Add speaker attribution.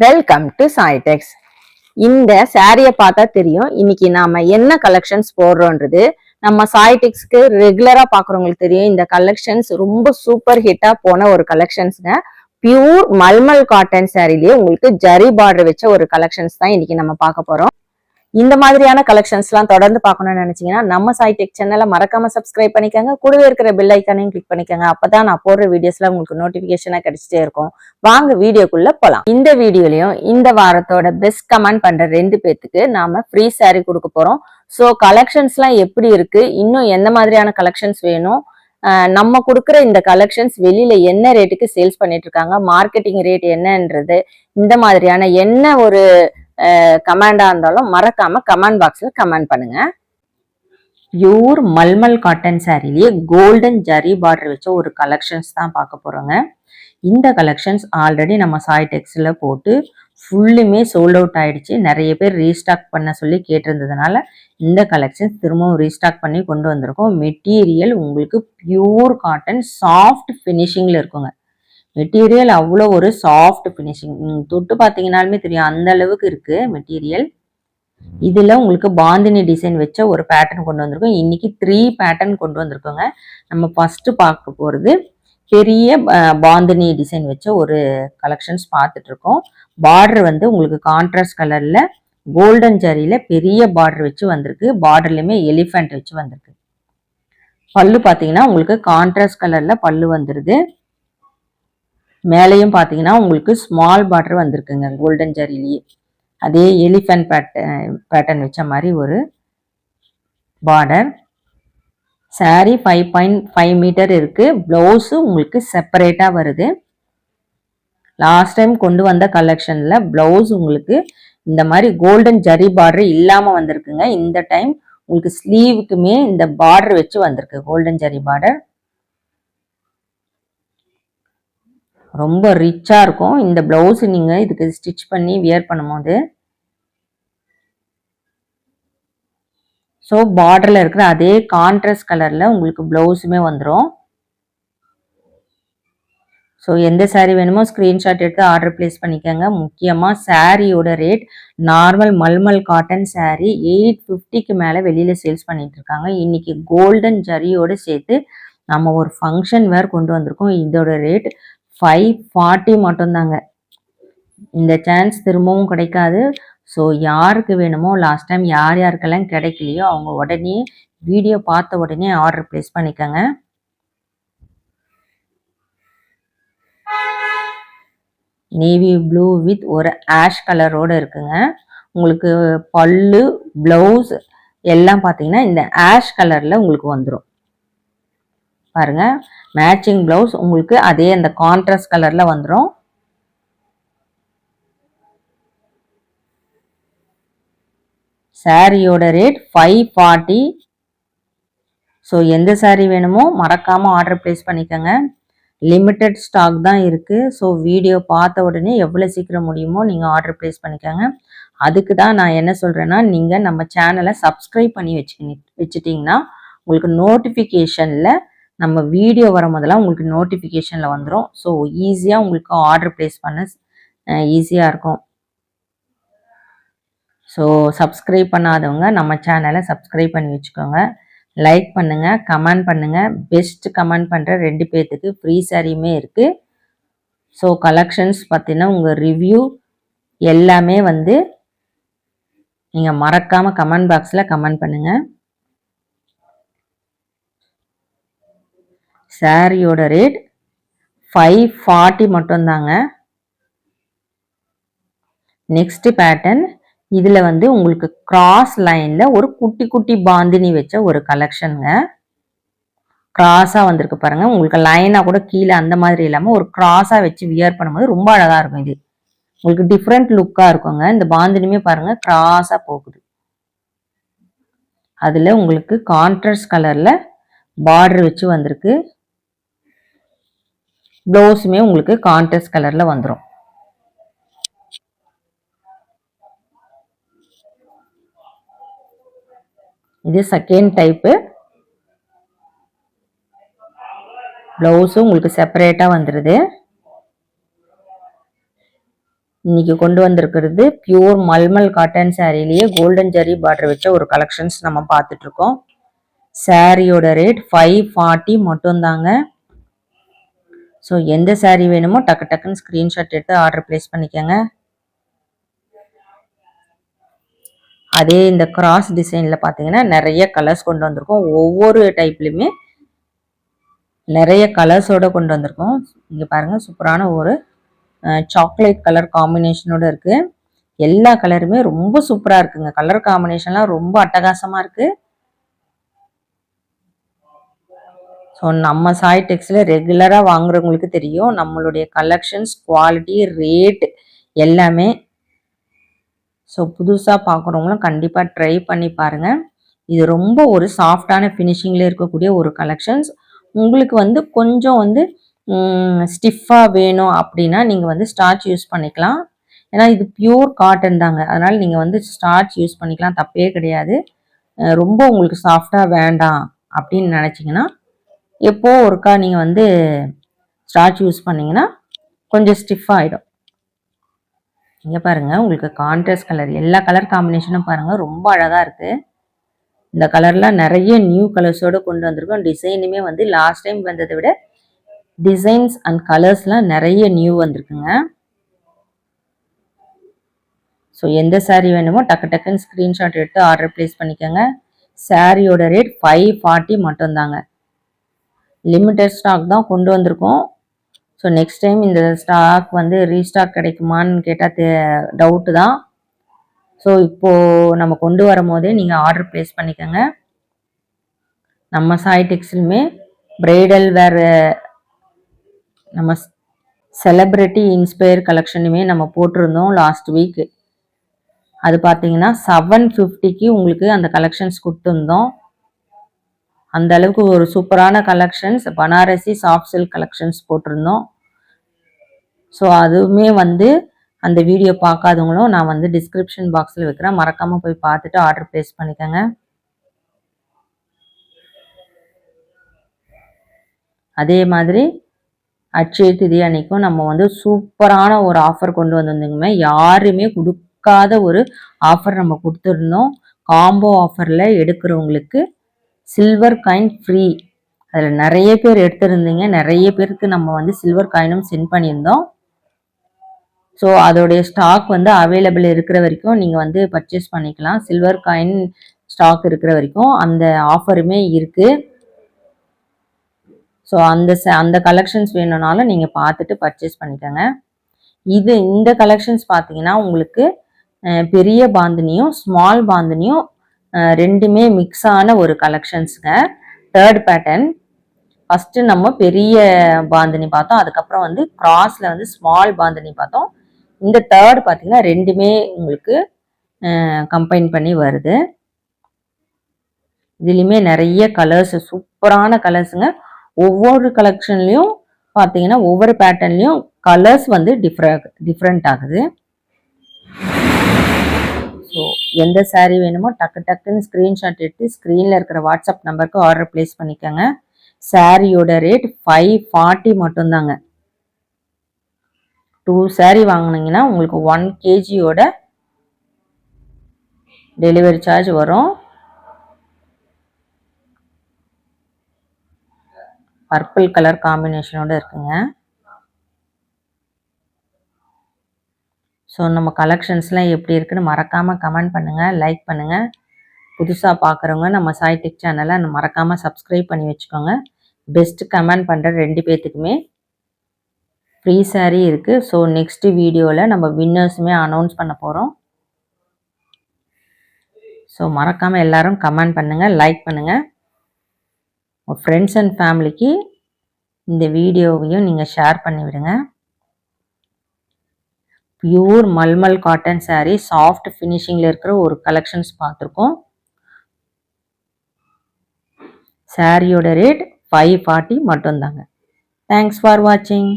Speaker 1: Welcome to சாய்டெக்ஸ் இந்த சாரியை பார்த்தா தெரியும். இன்னைக்கு நாம என்ன கலெக்ஷன்ஸ் போடுறோன்றது நம்ம சாய்டெக்ஸ்க்கு ரெகுலரா பாக்குறவங்களுக்கு தெரியும். இந்த கலெக்ஷன்ஸ் ரொம்ப சூப்பர் ஹிட்டா போன ஒரு கலெக்ஷன்ஸ்ங்க பியூர் மல்மல் காட்டன் சாரிலேயே உங்களுக்கு ஜரி பார்டர் வச்ச ஒரு கலெக்ஷன்ஸ் தான் இன்னைக்கு நம்ம பார்க்க போறோம். இந்த மாதிரியான கலெக்ஷன்ஸ் எல்லாம் தொடர்ந்து பார்க்கணும்னு நினைச்சீங்கன்னா நம்ம சாய்டெக் சேனலை மறக்காம சப்ஸ்கிரைப் பண்ணிக்கோங்க. கூடவே இருக்கிற பெல் ஐக்கானையும் கிளிக் பண்ணிக்கோங்க. அப்பதான் நான் போடுற வீடியோஸ்ல உங்களுக்கு நோட்டிபிகேஷனா கிடைச்சிட்டே இருக்கும். வாங்க வீடியோக்குள்ள போலாம். இந்த வீடியோலயும் இந்த வாரத்தோட பெஸ்ட் கமெண்ட் பண்ற ரெண்டு பேத்துக்கு நாம ஃப்ரீ சாரி கொடுக்க போறோம். ஸோ கலெக்ஷன்ஸ்லாம் எப்படி இருக்கு? இன்னும் எந்த மாதிரியான கலெக்ஷன்ஸ் வேணும்? நம்ம கொடுக்குற இந்த கலெக்ஷன்ஸ் வெளியில என்ன ரேட்டுக்கு சேல்ஸ் பண்ணிட்டு இருக்காங்க? மார்க்கெட்டிங் ரேட் என்னன்றது இந்த மாதிரியான என்ன ஒரு கமெண்டாக இருந்தாலும் மறக்காம கமெண்ட் பாக்ஸில் கமெண்ட் பண்ணுங்க. பியூர் மல்மல் காட்டன் சாரிலேயே கோல்டன் ஜரி பார்டர் வச்ச ஒரு கலெக்ஷன்ஸ் தான் பார்க்க போகிறோங்க இந்த கலெக்ஷன்ஸ் ஆல்ரெடி நம்ம சாய் டெக்ஸில் போட்டு ஃபுல்லுமே சோல்ட் அவுட் ஆயிடுச்சு. நிறைய பேர் ரீஸ்டாக் பண்ண சொல்லி கேட்டிருந்ததுனால இந்த கலெக்ஷன்ஸ் திரும்பவும் ரீஸ்டாக் பண்ணி கொண்டு வந்திருக்கோம். மெட்டீரியல் உங்களுக்கு பியூர் காட்டன் சாஃப்ட் ஃபினிஷிங்கில் இருக்குங்க. மெட்டீரியல் அவ்வளோ ஒரு சாஃப்ட் ஃபினிஷிங் தொட்டு பார்த்தீங்கனாலுமே தெரியும் அந்த அளவுக்கு இருக்குது மெட்டீரியல். இதில் உங்களுக்கு பாந்தினி டிசைன் வச்ச ஒரு பேட்டர்ன் கொண்டு வந்திருக்கோம். இன்னைக்கு த்ரீ பேட்டர்ன் கொண்டு வந்திருக்கோங்க. நம்ம ஃபஸ்ட்டு பார்க்க போகிறது பெரிய பாந்தினி டிசைன் வச்ச ஒரு கலெக்ஷன்ஸ் பார்த்துட்ருக்கோம் பார்டர் வந்து உங்களுக்கு கான்ட்ராஸ்ட் கலரில் கோல்டன் ஜரியில் பெரிய பார்டர் வச்சு வந்திருக்கு. பார்டர்லையுமே எலிஃபென்ட் வச்சு வந்திருக்கு. பல்லு பார்த்தீங்கன்னா உங்களுக்கு கான்ட்ராஸ்ட் கலரில் பல்லு வந்துடுது மேலேயும் பார்த்தீங்கன்னா உங்களுக்கு ஸ்மால் பார்டர் வந்திருக்குங்க கோல்டன் ஜரிலேயே அதே எலிஃபென்ட் பேட்டர்ன் பேட்டர்ன் வச்ச மாதிரி ஒரு border saree five point five metre இருக்குது ப்ளவுஸு உங்களுக்கு செப்பரேட்டாக வருது. லாஸ்ட் டைம் கொண்டு வந்த கலெக்ஷனில் ப்ளவுஸ் உங்களுக்கு இந்த மாதிரி கோல்டன் ஜரி பார்டர் இல்லாமல் வந்திருக்குங்க. இந்த டைம் உங்களுக்கு ஸ்லீவுக்குமே இந்த பார்டர் வச்சு வந்திருக்கு கோல்டன் ஜரி பார்டர் ரொம்ப ரிச்சாக இருக்கும். இந்த ப்ளவுஸ் நீங்கள் இதுக்கு ஸ்டிச் பண்ணி வியர் பண்ணும்போது. ஸோ பார்டரில் இருக்கிற அதே கான்ட்ராஸ்ட் கலரில் உங்களுக்கு ப்ளவுஸுமே வந்துடும் ஸோ எந்த சாரீ வேணுமோ ஸ்க்ரீன்ஷாட் எடுத்து ஆர்டர் ப்ளேஸ் பண்ணிக்கோங்க. முக்கியமாக சாரியோட rate normal mulmul cotton sari eight ஃபிஃப்டிக்கு மேலே வெளியில் சேல்ஸ் பண்ணிட்டு இருக்காங்க இன்னைக்கு கோல்டன் ஜரியோடு சேர்த்து நம்ம ஒரு ஃபங்க்ஷன் வேர் கொண்டு வந்திருக்கோம். இதோட ரேட் ஃபைவ் ஃபார்ட்டி மட்டும்தாங்க. இந்த சான்ஸ் திரும்பவும் கிடைக்காது. ஸோ யாருக்கு வேணுமோ லாஸ்ட் டைம் யார் யாருக்கெல்லாம் கிடைக்கலையோ அவங்க உடனே வீடியோ பார்த்த உடனே ஆர்டர் ப்ளேஸ் பண்ணிக்கோங்க. நேவி ப்ளூ வித் ஒரு ஆஷ் கலரோடு இருக்குங்க. உங்களுக்கு பல்லு ப்ளவுஸ் எல்லாம் பார்த்தீங்கன்னா இந்த ஆஷ் கலரில் உங்களுக்கு வந்துடும் பாருங்கள் மேட்சிங் ப்ளவுஸ் உங்களுக்கு அதே அந்த கான்ட்ராஸ்ட் கலரில் வந்துடும் சாரியோட ரேட் ஃபைவ் ஃபார்ட்டி ஸோ எந்த saree வேணுமோ மறக்காமல் ஆர்டர் ப்ளேஸ் பண்ணிக்கோங்க. லிமிட்டட் ஸ்டாக் தான் இருக்குது ஸோ வீடியோ பார்த்த உடனே எவ்வளோ சீக்கிரம் முடியுமோ நீங்கள் ஆர்டர் ப்ளேஸ் பண்ணிக்கோங்க. அதுக்கு தான் நான் என்ன சொல்கிறேன்னா நீங்கள் நம்ம சேனலை சப்ஸ்கிரைப் பண்ணி வச்சு வச்சுட்டிங்கன்னா உங்களுக்கு நோட்டிஃபிகேஷனில் நம்ம வீடியோ வரும்போதெல்லாம் உங்களுக்கு நோட்டிஃபிகேஷனில் வந்துடும் ஸோ ஈஸியாக உங்களுக்கு ஆர்டர் ப்ளேஸ் பண்ண ஈஸியாக இருக்கும். ஸோ சப்ஸ்கிரைப் பண்ணாதவங்க நம்ம சேனலை சப்ஸ்கிரைப் பண்ணி வச்சுக்கோங்க. லைக் பண்ணுங்க கமெண்ட் பண்ணுங்க. பெஸ்ட் கமெண்ட் பண்ணுற ரெண்டு பேர்த்துக்கு ஃப்ரீ சாரியுமே இருக்குது ஸோ கலெக்ஷன்ஸ் பார்த்தீங்கன்னா உங்கள் ரிவ்யூ எல்லாமே வந்து நீங்கள் மறக்காமல் கமெண்ட் பாக்ஸில் கமெண்ட் பண்ணுங்கள் சாரியோட ரேட் ஃபைவ் ஃபார்ட்டி மட்டும்தாங்க. நெக்ஸ்ட் பேட்டர்ன் இதில் வந்து உங்களுக்கு கிராஸ் லைனில் ஒரு குட்டி குட்டி பாந்தினி வச்ச ஒரு கலெக்ஷனுங்க கிராஸாக வந்திருக்கு பாருங்கள் உங்களுக்கு லைனாக கூட கீழே அந்த மாதிரி இல்லாமல் ஒரு கிராஸாக வச்சு வியர் பண்ணும்போது ரொம்ப அழகாக இருக்கும் இது. உங்களுக்கு டிஃப்ரெண்ட் லுக்காக இருக்குங்க. இந்த பாந்தினியுமே பாருங்கள் கிராஸாக போகுது. அதில் உங்களுக்கு கான்ட்ராஸ்ட் கலரில் பார்டர் வச்சு வந்திருக்கு. ப்ளவுஸுமே உங்களுக்கு கான்ட்ரஸ்ட் கலரில் வந்துடும் இது செகண்ட் டைப்பு ப்ளவுஸும் உங்களுக்கு செப்பரேட்டாக வந்துடுது இன்னைக்கு கொண்டு வந்திருக்கிறது பியூர் மல்மல் காட்டன் சாரிலேயே கோல்டன் ஜரி பார்டர் வச்ச ஒரு கலெக்ஷன்ஸ் நம்ம பார்த்துட்ருக்கோம் சாரியோட ரேட் ஃபைவ் ஃபார்ட்டி மட்டும்தாங்க. ஸோ எந்த சாரீ வேணுமோ டக்கு டக்குன்னு ஸ்க்ரீன்ஷாட் எடுத்து ஆர்டர் ப்ளேஸ் பண்ணிக்கோங்க. அதே இந்த கிராஸ் டிசைனில் பார்த்தீங்கன்னா நிறைய கலர்ஸ் கொண்டு வந்திருக்கோம். ஒவ்வொரு டைப்லையுமே நிறைய கலர்ஸோட கொண்டு வந்திருக்கோம். இங்கே பாருங்கள் சூப்பரான ஒரு சாக்லேட் கலர் காம்பினேஷனோட இருக்குது எல்லா கலருமே ரொம்ப சூப்பராக இருக்குங்க. கலர் காம்பினேஷன்லாம் ரொம்ப அட்டகாசமாக இருக்குது ஸோ நம்ம சாய் டெக்ஸில் ரெகுலராக வாங்குறவங்களுக்கு தெரியும். நம்மளுடைய கலெக்ஷன்ஸ் குவாலிட்டி ரேட் எல்லாமே. ஸோ புதுசாக பார்க்குறவங்களும் கண்டிப்பாக ட்ரை பண்ணி பாருங்கள் இது ரொம்ப ஒரு சாஃப்டான ஃபினிஷிங்கில் இருக்கக்கூடிய ஒரு கலெக்ஷன்ஸ் உங்களுக்கு வந்து கொஞ்சம் வந்து ஸ்டிஃபாக வேணும் அப்படின்னா நீங்கள் வந்து ஸ்டார்ச் யூஸ் பண்ணிக்கலாம். ஏன்னா இது பியூர் காட்டன் தாங்க. அதனால் நீங்கள் வந்து ஸ்டார்ச் யூஸ் பண்ணிக்கலாம். தப்பே கிடையாது. ரொம்ப உங்களுக்கு சாஃப்டாக வேண்டாம் அப்படின்னு நினச்சிங்கன்னா எப்போ ஒருக்கா நீங்கள் வந்து ஸ்டார்ச் யூஸ் பண்ணிங்கன்னா கொஞ்சம் ஸ்டிஃப் ஆகிடும் இங்கே பாருங்கள் உங்களுக்கு கான்ட்ராஸ்ட் கலர் எல்லா கலர் காம்பினேஷனும் பாருங்கள் ரொம்ப அழகாக இருக்குது இந்த கலர்லாம் நிறைய நியூ கலர்ஸோடு கொண்டு வந்திருக்கோம். டிசைனுமே வந்து லாஸ்ட் டைம் வந்ததை விட டிசைன்ஸ் அண்ட் கலர்ஸ்லாம் நிறைய நியூ வந்திருக்குங்க. ஸோ எந்த சாரீ வேணுமோ டக்கு டக்குன்னு ஸ்க்ரீன்ஷாட் எடுத்து ஆர்டர் ப்ளேஸ் பண்ணிக்கோங்க. சாரியோட ரேட் ஃபைவ் ஃபார்ட்டி மட்டும்தாங்க. லிமிட்டட் ஸ்டாக் தான் கொண்டு வந்திருக்கோம். ஸோ நெக்ஸ்ட் டைம் இந்த ஸ்டாக் வந்து ரீஸ்டாக் கிடைக்குமான்னு கேட்டால் தே டவுட்டு தான். ஸோ இப்போது நம்ம கொண்டு வரும் போதே நீங்கள் ஆர்டர் ப்ளேஸ் பண்ணிக்கோங்க. நம்ம சாய் டெக்ஸ்டிலுமே பிரைடல் வேறு நம்ம செலப்ரிட்டி இன்ஸ்பயர் கலெக்ஷனுமே நம்ம போட்டிருந்தோம் லாஸ்ட் வீக் அது பார்த்தீங்கன்னா செவன் ஃபிஃப்டிக்கு உங்களுக்கு அந்த கலெக்ஷன்ஸ் கொடுத்துருந்தோம். அந்த அளவுக்கு ஒரு சூப்பரான collections Banarasi soft silk collections போட்டிருந்தோம். ஸோ அதுவுமே வந்து அந்த வீடியோ பார்க்காதவங்களும் நான் வந்து டிஸ்கிரிப்ஷன் பாக்ஸில் வைக்கிறேன். மறக்காமல் போய் பார்த்துட்டு ஆர்டர் ப்ளேஸ் பண்ணிக்கோங்க. அதே மாதிரி அட்சய திதி அன்னைக்கும் நம்ம வந்து சூப்பரான ஒரு ஆஃபர் கொண்டு வந்திருந்தோங்க யாருமே கொடுக்காத ஒரு ஆஃபர் நம்ம கொடுத்துருந்தோம். காம்போ ஆஃபரில் எடுக்கிறவங்களுக்கு சில்வர் காயின் ஃப்ரீ அதில் நிறைய பேர் எடுத்திருந்தீங்க. நிறைய பேருக்கு நம்ம வந்து சில்வர் காயினும் சென்ட் பண்ணியிருந்தோம். ஸோ அதோடைய ஸ்டாக் வந்து அவைலபிள் இருக்கிற வரைக்கும் நீங்கள் வந்து பர்ச்சேஸ் பண்ணிக்கலாம். சில்வர் காயின் ஸ்டாக் இருக்கிற வரைக்கும் அந்த ஆஃபருமே இருக்குது ஸோ அந்த அந்த கலெக்ஷன்ஸ் வேணும்னாலும் நீங்கள் பார்த்துட்டு பர்ச்சேஸ் பண்ணிக்கோங்க. இது இந்த கலெக்ஷன்ஸ் பார்த்தீங்கன்னா உங்களுக்கு பெரிய பாந்தினியும் ஸ்மால் பாந்தினியும் ரெண்டுமே மிக்ஸ் ஆன ஒரு கலெக்ஷன்ஸுங்க தேர்ட் பேட்டர்ன் ஃபஸ்ட்டு நம்ம பெரிய பாந்தினி பார்த்தோம். அதுக்கப்புறம் வந்து கிராஸில் வந்து ஸ்மால் பாந்தினி பார்த்தோம். இந்த தேர்ட் பார்த்தீங்கன்னா ரெண்டுமே உங்களுக்கு கம்பைன் பண்ணி வருது. இதுலேயுமே நிறைய கலர்ஸ் சூப்பரான கலர்ஸுங்க ஒவ்வொரு கலெக்ஷன்லையும் பார்த்தீங்கன்னா ஒவ்வொரு பேட்டர்ன்லையும் கலர்ஸ் வந்து டிஃப்ரெண்ட் டிஃப்ரெண்ட் ஆகுது. ஸோ எந்த சாரீ வேணுமோ டக்கு டக்குன்னு ஸ்க்ரீன்ஷாட் எடுத்து ஸ்க்ரீனில் இருக்கிற வாட்ஸ்அப் நம்பருக்கு ஆர்டர் ப்ளேஸ் பண்ணிக்கோங்க. சாரியோட ரேட் ஃபைவ் ஃபார்ட்டி மட்டும்தாங்க. டூ சாரீ வாங்கினீங்கன்னா உங்களுக்கு ஒன் கேஜியோட டெலிவரி சார்ஜ் வரும். பர்பிள் கலர் காம்பினேஷனோட இருக்குங்க. ஸோ நம்ம கலெக்ஷன்ஸ்லாம் எப்படி இருக்குன்னு மறக்காமல் கமெண்ட் பண்ணுங்கள் லைக் பண்ணுங்கள் புதுசாக பார்க்குறவங்க நம்ம சாய் டெக் சேனலை மறக்காமல் சப்ஸ்கிரைப் பண்ணி வச்சுக்கோங்க. பெஸ்ட் கமெண்ட் பண்ணுற ரெண்டு பேர்த்துக்குமே ஃப்ரீ சாரீ இருக்குது ஸோ நெக்ஸ்ட்டு வீடியோவில் நம்ம வின்னர்ஸுமே அனௌன்ஸ் பண்ண போகிறோம் ஸோ மறக்காமல் எல்லோரும் கமெண்ட் பண்ணுங்கள் லைக் பண்ணுங்கள் உங்கள் ஃப்ரெண்ட்ஸ் அண்ட் ஃபேமிலிக்கு இந்த வீடியோவையும் நீங்கள் ஷேர் பண்ணிவிடுங்க. Pure mulmul cotton sari soft ஃபினிஷிங்கில் இருக்கிற ஒரு கலெக்ஷன்ஸ் பார்த்துருக்கோம். சாரியோட ரேட் ஃபைவ் ஃபார்ட்டி மட்டும்தாங்க. தேங்க்ஸ் ஃபார் வாட்சிங்